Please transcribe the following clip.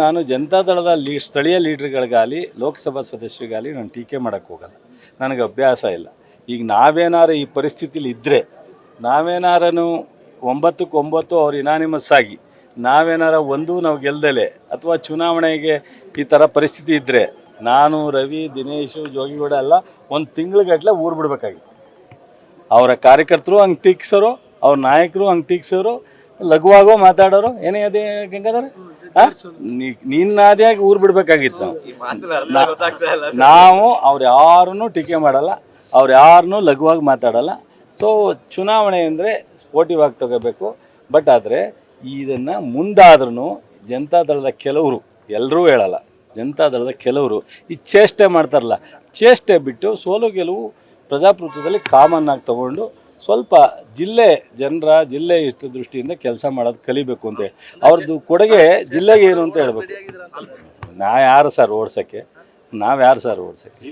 ನಾನು ಜನತಾದಳದ ಲೀ, ಸ್ಥಳೀಯ ಲೀಡ್ರ್ಗಳಿಗಾಗಲಿ, ಲೋಕಸಭಾ ಸದಸ್ಯರಿಗಾಗಲಿ ನಾನು ಟೀಕೆ ಮಾಡೋಕ್ಕೆ ಹೋಗಲ್ಲ. ನನಗೆ ಅಭ್ಯಾಸ ಇಲ್ಲ. ಈಗ ನಾವೇನಾರು ಈ ಪರಿಸ್ಥಿತಿಲಿ ಇದ್ದರೆ ನಾವೇನಾರನು ಒಂಬತ್ತಕ್ಕೆ ಒಂಬತ್ತು ಅವ್ರು ಇನಾನಿಮಸ್ ಆಗಿ, ನಾವೇನಾರ ಒಂದು ನಾವು ಗೆಲ್ದಲೆ, ಅಥವಾ ಚುನಾವಣೆಗೆ ಈ ಥರ ಪರಿಸ್ಥಿತಿ ಇದ್ದರೆ ನಾನು, ರವಿ, ದಿನೇಶು, ಜೋಗಿಗೌಡ ಎಲ್ಲ ಒಂದು ತಿಂಗ್ಳುಗಟ್ಟಲೆ ಊರು ಬಿಡಬೇಕಾಗಿತ್ತು ಅವರ ಕಾರ್ಯಕರ್ತರು ಹಂಗೆ ಟೀಕ್ಸೋರು, ಅವ್ರ ನಾಯಕರು ಹಂಗೆ ಟೀಕ್ಸೋರು, ಲಘುವಾಗೋ ಮಾತಾಡೋರು, ಏನೇ ಅದೇ ಗಂಗಾಧರ. ನಿನ್ನ ಆಗಿ ಊರ್ ಬಿಡ್ಬೇಕಾಗಿತ್ತು ನಾವು. ನಾವು ಅವ್ರು ಯಾರನ್ನೂ ಟೀಕೆ ಮಾಡಲ್ಲ ಅವ್ರು ಯಾರನ್ನೂ ಲಘುವಾಗಿ ಮಾತಾಡಲ್ಲ. ಸೊ ಚುನಾವಣೆ ಅಂದರೆ ಸ್ಪೋರ್ಟಿವ್ ಆಗಿ ತಗೋಬೇಕು. ಬಟ್ ಆದರೆ ಇದನ್ನು ಮುಂದಾದ್ರೂ ಜನತಾದಳದ ಕೆಲವರು ಎಲ್ಲರೂ ಹೇಳಲ್ಲ ಜನತಾದಳದ ಕೆಲವರು ಈ ಚೇಷ್ಟೆ ಮಾಡ್ತಾರಲ್ಲ. ಚೇಷ್ಟೆ ಬಿಟ್ಟು ಸೋಲು ಗೆಲುವು ಪ್ರಜಾಪ್ರಭುತ್ವದಲ್ಲಿ ಕಾಮನ್ ಆಗಿ ತಗೊಂಡು ಸ್ವಲ್ಪ ಜಿಲ್ಲೆ ಜನರ ಜಿಲ್ಲೆ ಇಷ್ಟ ದೃಷ್ಟಿಯಿಂದ ಕೆಲಸ ಮಾಡೋದು ಕಲಿಬೇಕು ಅಂತ ಅವ್ರದ್ದು ಕೊಡುಗೆ ಜಿಲ್ಲೆಗೆ ಏನು ಅಂತ ಹೇಳ್ಬೇಕು? ನಾ ಯಾರು ಸರ್ ಓಡ್ಸೋಕ್ಕೆ? ನಾವು ಯಾರು ಸರ್ ಓಡ್ಸೋಕ್ಕೆ?